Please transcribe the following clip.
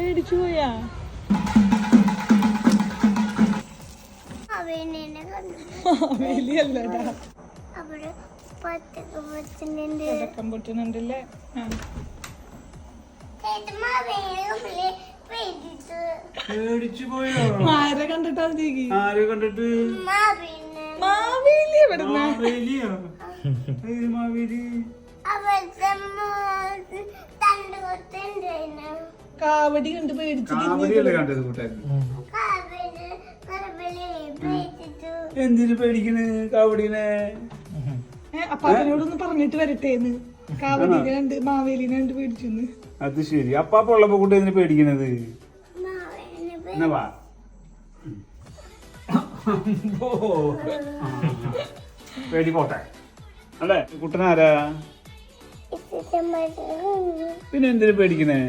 പേടിച്ചു പോയാ? പടക്കം പൊട്ടുന്നുണ്ടല്ലേ? പേടിച്ചു. ആരെ കണ്ടിട്ടാ ആരെ കണ്ടിട്ട്? മാവേലി എവിടെ മാവേലിയോ? മാവേലി? കാവടി കണ്ട് പേടിച്ചു കണ്ടത് പേടിച്ചു എന്തിനു പേടിക്കണ് കാവടിനെ? അപ്പൊ അവരോടൊന്ന് പറഞ്ഞിട്ട് വരട്ടേന്ന്. കാവടിനെ കണ്ട് മാവേലിനെ കണ്ട് പേടിച്ചു അത് ശരി. അപ്പാപ്പ ഉള്ളപ്പോ കൂട്ടി എന്തിനു പേടിക്കണത്? പേടി പോട്ടെ. അല്ലേ? കുട്ടനാരാ? പിന്നെ എന്തിനു പേടിക്കണേ?